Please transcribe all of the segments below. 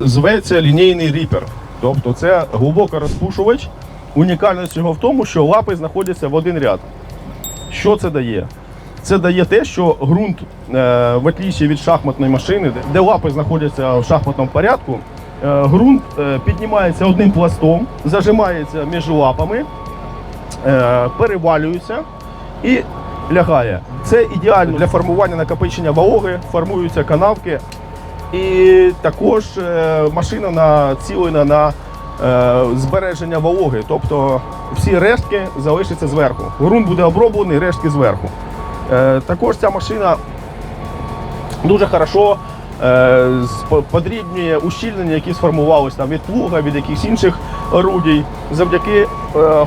Зветься лінійний ріпер. Тобто це глибокорозпушувач. Унікальність його в тому, що лапи знаходяться в один ряд. Що це дає? Це дає те, що ґрунт, е, в отличие від шахматної машини, де- лапи знаходяться в шахматному порядку, е, ґрунт е, піднімається одним пластом, зажимається між лапами, перевалюється і лягає. Це ідеально для формування накопичення вологи, формуються канавки. І також е, машина націлена на е, збереження вологи, тобто всі рештки залишаться зверху. Ґрунт буде оброблений, рештки зверху. Е, також ця машина дуже хорошо подрібнює ущільнення, які сформувалися від плуга, від якихось інших орудій, завдяки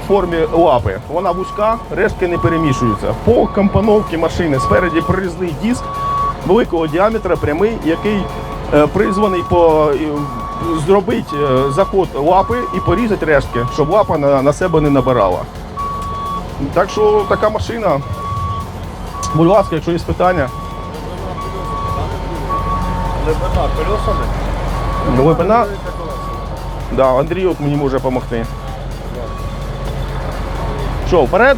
формі лапи. Вона вузька, рештки не перемішуються. По компоновці машини спереді прорізний диск великого діаметра, прямий, який призваний по зробити е, заход лапи і порізати рештки, щоб лапа на, на себе не набирала. Так що така машина. Будь ласка, якщо є питання. Глибина колесами. Глибина. Да, Андрій от мені може допомогти. Що, вперед?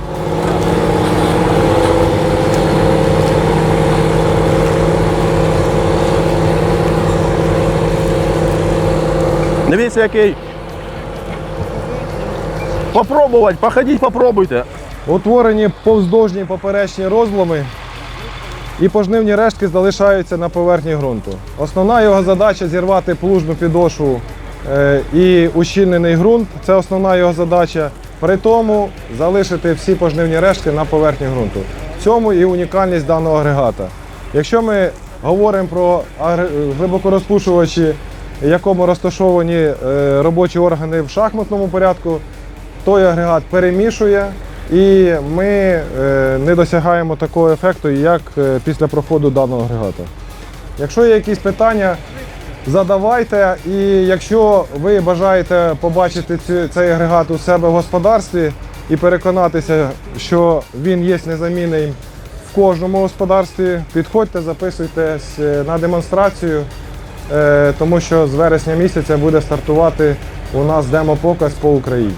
Дивіться, який. Попробувати, походіть, попробуйте. Утворені повздовжні поперечні розломи і пожнивні рештки залишаються на поверхні ґрунту. Основна його задача зірвати плужну підошву е, і ущільнений ґрунт. Це основна його задача. При тому залишити всі пожнивні рештки на поверхні ґрунту. В цьому і унікальність даного агрегата. Якщо ми говоримо про глибокорозпушувачі, в якому розташовані е, робочі органи в шахматному порядку, той агрегат перемішує, і ми е, не досягаємо такого ефекту, як е, після проходу даного агрегата. Якщо є якісь питання, задавайте. І якщо ви бажаєте побачити цей агрегат у себе в господарстві і переконатися, що він є незамінним в кожному господарстві, підходьте, записуйтесь на демонстрацію, тому що з вересня місяця буде стартувати у нас демо-показ по Україні.